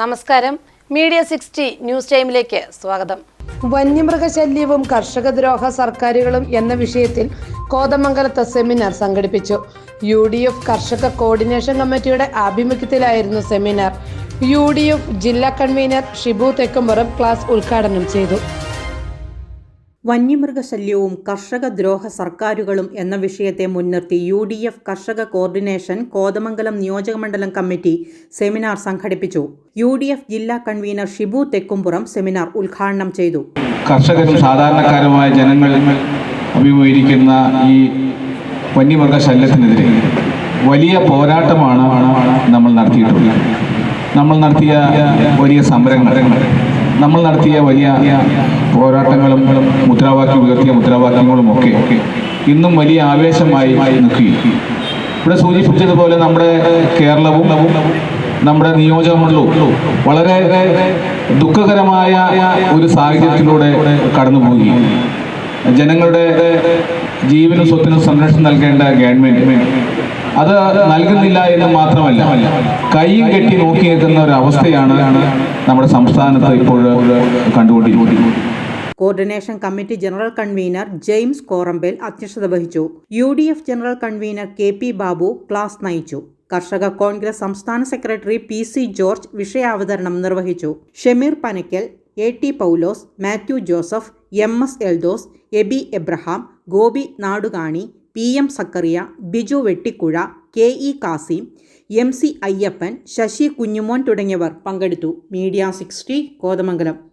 നമസ്കാരം. Media sixty news ടൈമിലേക്ക് സ്വാഗതം. വന്യമൃഗശല്യവും കർഷകദ്രോഹ സർക്കാരുകളും എന്ന വിഷയത്തിൽ കോതമംഗലത്ത് സെമിനാർ സംഘടിപ്പിച്ചു. യു ഡി എഫ് കർഷക കോർഡിനേഷൻ കമ്മിറ്റിയുടെ ആഭിമുഖ്യത്തിലായിരുന്നു സെമിനാർ. യു ഡി എഫ് ജില്ലാ കൺവീനർ ഷിബു തെക്കുംപുറം ക്ലാസ് ഉദ്ഘാടനം ചെയ്തു. വന്യമൃഗശല്യവും കർഷക ദ്രോഹ സർക്കാരുകളും എന്ന വിഷയത്തെ മുൻനിർത്തി യു ഡി എഫ് കർഷക കോർഡിനേഷൻ കോതമംഗലം നിയോജകമണ്ഡലം കമ്മിറ്റി സെമിനാർ സംഘടിപ്പിച്ചു. യു ഡി എഫ് ജില്ലാ കൺവീനർ ഷിബു തെക്കുംപുറം സെമിനാർ ഉദ്ഘാടനം ചെയ്തു. കർഷകരും സാധാരണക്കാരുമായ ജനങ്ങൾ അഭിമുഖീകരിക്കുന്ന ഈ വന്യമൃഗശല്യത്തിനെതിരെ വലിയ പോരാട്ടമാണ് നമ്മൾ നടത്തിയിട്ടുള്ളത്. നമ്മൾ നടത്തിയ വലിയ സമരങ്ങൾ നമ്മൾ നടത്തിയ വലിയ പോരാട്ടങ്ങളും മുദ്രാവാക്യം ഉയർത്തിയ മുദ്രാവാക്യങ്ങളും ഒക്കെ ഇന്നും വലിയ ആവേശമായി നിൽക്കുകയും ഇവിടെ സൂചിപ്പിച്ചതുപോലെ നമ്മുടെ കേരളവും നമ്മുടെ നിയോജകമണ്ഡലവും വളരെ ദുഃഖകരമായ ഒരു സാഹചര്യത്തിലൂടെ കടന്നുപോയി ജനങ്ങളുടെ ജീവനും സ്വത്തിനും സംരക്ഷണം നൽകേണ്ട ഗവൺമെന്റ് അത് നൽകുന്നില്ല എന്ന് മാത്രമല്ല കൈയും കെട്ടി നോക്കി നിൽക്കുന്ന ഒരു അവസ്ഥയാണ് നമ്മുടെ സംസ്ഥാനത്ത് ഇപ്പോൾ കണ്ടുകൊണ്ടിരിക്കുന്നത്. Coordination committee general convener James Korampel അധ്യക്ഷത വഹിച്ചു. U D F general convener K P Babu class നയിച്ചു. കർഷക കോൺഗ്രസ് സംസ്ഥാന സെക്രട്ടറി പി സി ജോർജ് വിഷയാവതരണം നിർവഹിച്ചു. Shameer Panakkal A T Paulose Mathew Joseph M S Eldhose Abi Abraham Gopi Nadukani P M Zachariah Biju Vettikuzha K E Kasim M C Ayyappan Sasi Kunjumon തുടങ്ങിയവർ പങ്കെടുത്തു. Media sixty Kothamangalam.